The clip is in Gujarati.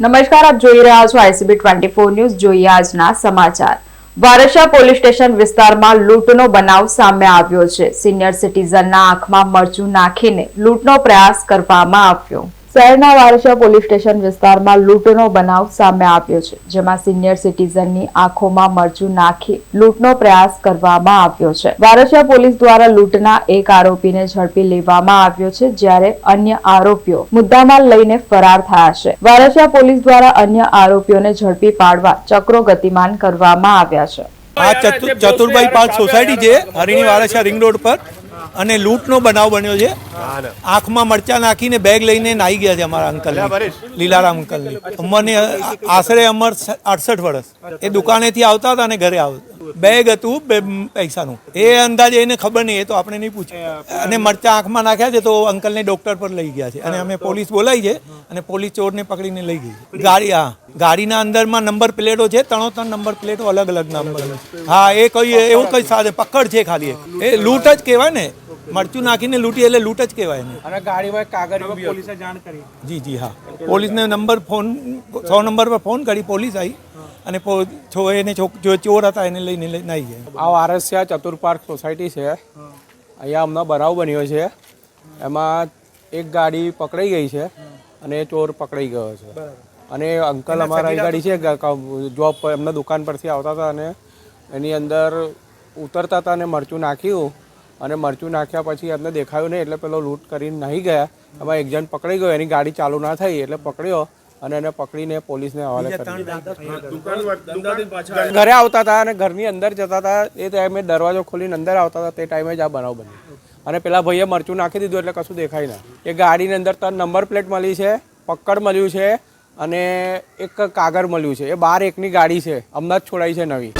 નમસ્કાર, આપ જોઈ રહ્યા છો આઈસીબી ટ્વેન્ટી ફોર ન્યૂઝ. જોઈએ આજના સમાચાર. વારસા પોલીસ સ્ટેશન વિસ્તારમાં લૂંટનો બનાવ સામે આવ્યો છે. સિનિયર સિટીઝનના આંખમાં મરચું નાખીને લૂંટનો પ્રયાસ કરવામાં આવ્યો. શહેરના વારસા પોલીસ સ્ટેશન વિસ્તારમાં લૂંટનો બનાવ સામે આવ્યો છે, જેમાં સિનિયર સિટીઝનની આંખોમાં મરચું નાખી લૂંટનો પ્રયાસ કરવામાં આવ્યો છે. વારસા પોલીસ દ્વારા લૂંટના એક આરોપીને ઝડપી લેવામાં આવ્યો છે, જ્યારે અન્ય આરોપીઓ મુદ્દામાલ લઈને ફરાર થયા છે. વારસા પોલીસ દ્વારા અન્ય આરોપીઓને ઝડપી પાડવા ચક્રો ગતિમાન કરવામાં આવ્યા છે. આ ચતુ- ચતુરભાઈ પાર્ક સોસાયટી છે હરિણી વાળાછા રિંગ રોડ પર. અને લૂંટનો બનાવ બન્યો છે. આંખમાં મરચા નાખીને બેગ લઈને નાહી ગયા છે અમારા અંકલ લીલારામ અંકલની ઉંમરની આશરે અમર અડસઠ વર્ષ. એ દુકાનેથી આવતા હતા અને ઘરે આવતા બેગ હતું બે પૈસાનું. એ અંદાજે એને ખબર નહીં એ તો આપણે નહીં પૂછે. અને મરચા આંખમાં નાખ્યા છે તો અંકલને ડોક્ટર પર લઈ ગયા છે. અને અમે પોલીસ બોલાવી છે અને પોલીસ ચોરને પકડીને લઈ ગઈ છે. ગાડી હા. ગાડીના અંદરમાં નંબર પ્લેટો છે ત્રણો ત્રણ નંબર પ્લેટો અલગ અલગ નંબર હા એ કઈ એવું કઈ સાથે પકડ છે ખાલી એ લૂંટ જ કહેવાય ને. મરચું નાખીને લૂંટી એટલે લૂંટ જ કહેવાય ને અને ગાડીમાં કાગળ પોલીસે જાણ કરી. જી જી હા. પોલીસને નંબર ફોન સો નંબર પર ફોન કરી પોલીસ આવી અને એને જો ચોર હતા એને લઈને નાઈ ગયા. આ વારસિયા ચતુર પાર્ક સોસાયટી છે. અહીંયા હમણાં બનાવ બન્યો છે. એમાં એક ગાડી પકડાઈ ગઈ છે અને એ ચોર પકડાઈ ગયો છે. અને અંકલ અમારા એ ગાડી છે જોબ પર એમના દુકાન પરથી આવતા હતા અને એની અંદર ઉતરતા હતા અને મરચું નાખ્યું. અને મરચું નાખ્યા પછી એમને દેખાયું નહીં એટલે પેલો લૂંટ કરીને નહીં ગયા. એમાં એક જણ પકડાઈ ગયો એની ગાડી ચાલુ ના થઈ એટલે પકડ્યો. અને એને પકડીને પોલીસને હવાલે કરી ઘરે આવતા હતા અને ઘરની અંદર જતા હતા. એ ટાઈમે દરવાજો ખોલીને અંદર આવતા હતા. તે ટાઈમે જ આ બનાવ બન્યો. અને પેલા ભાઈએ મરચું નાખી દીધું એટલે કશું દેખાય ના. એ ગાડીની અંદર ત્રણ નંબર પ્લેટ મળી છે પક્કડ મળ્યું છે અને એક કાગળ મળ્યું છે. એ બાર એકની ગાડી છે. અમદાવાદ છોડાઈ છે નવી.